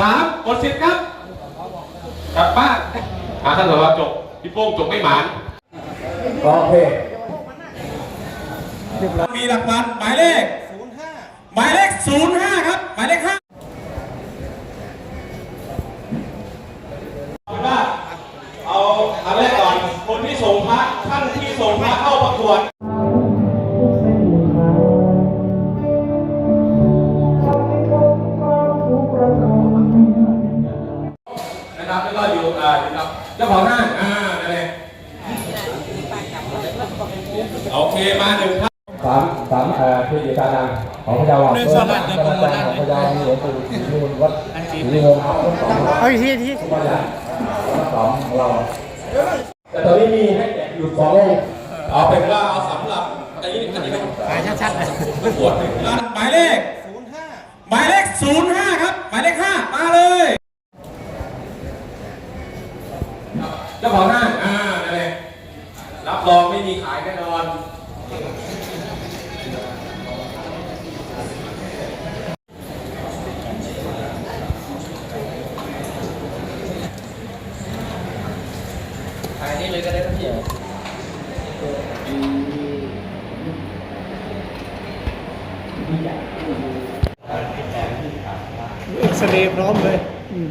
สามกดสิทธิ์ครับกลับบ้านอ่าท่านสารวัตรจบพี่โป้งจบไม่หมานโอเคมีหลักพันหมายเลขหมายเลขศูนย์ห้าครับหมายเลขห้าว่าเอาอันแรกก่อนคนที่ส่งพระท่านที่ส่งพระเข้าประกวด เจ้าของห้างอ่านั่นเองโอเคมาหนึ่งท่านสามสามเอ่อคืออยู่การนำของพระเจ้าวังด้วยการแสดงของพระเจ้ามีหลวงปู่ศรีมูลวัดศรีวงศ์ครับสองเอาอีกทีอีกทีต้นใหญ่ต้นสองของเราแต่ตอนนี้มีให้แจกอยู่สององค์เอาเป็นว่าเอาสำหรับอันนี้อันนี้เป็นถ่ายชัดๆเลยปวดหนึ่งท่านย์หมาหมายเลขศูนย์ เจ้าของห้างอ่านั่นเองรับรองไม่มีขายแน่นอนเอ็กซเรย์พร้อมเลย อืม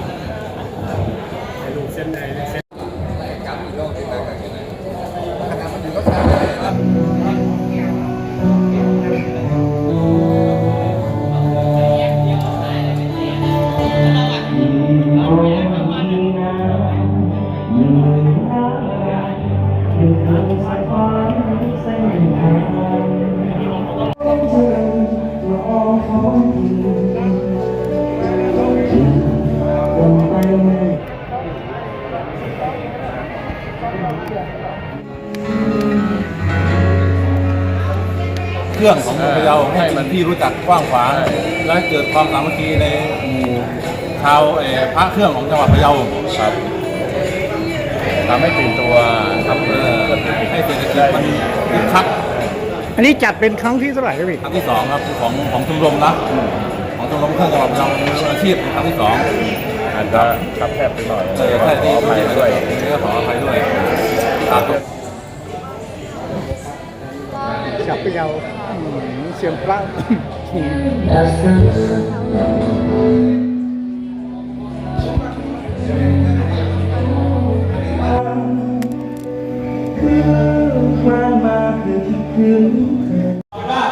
เครื่องของพะเยาให้มันที่รู้จักกว้างขวางและเกิดความสามัคคีในหมู่ชาวเอ่อพระเครื่องของจังหวัดพะเยาครับ ทำให้ตื่นตัวทำเอ่อให้เศรษฐกิจมันคึกคักอันนี้จัดเป็นครั้งที่เท่าไหร่ครับพี่ครั้งที่สองครับของของชมรมนะของชมรมเครื่องจังหวัดพะเยามืออาชีพครั้งที่สองอาจจะทับแคบไปหน่อยเออใช่ที่ขออภัยด้วยขออภัยด้วยครับจับไปเอาอืมเสียงพระ ว่า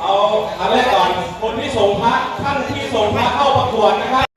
เอาเอาแรกก่อนคนที่ส่งพระท่านที่ส่งพระเข้าประกวดนะครับ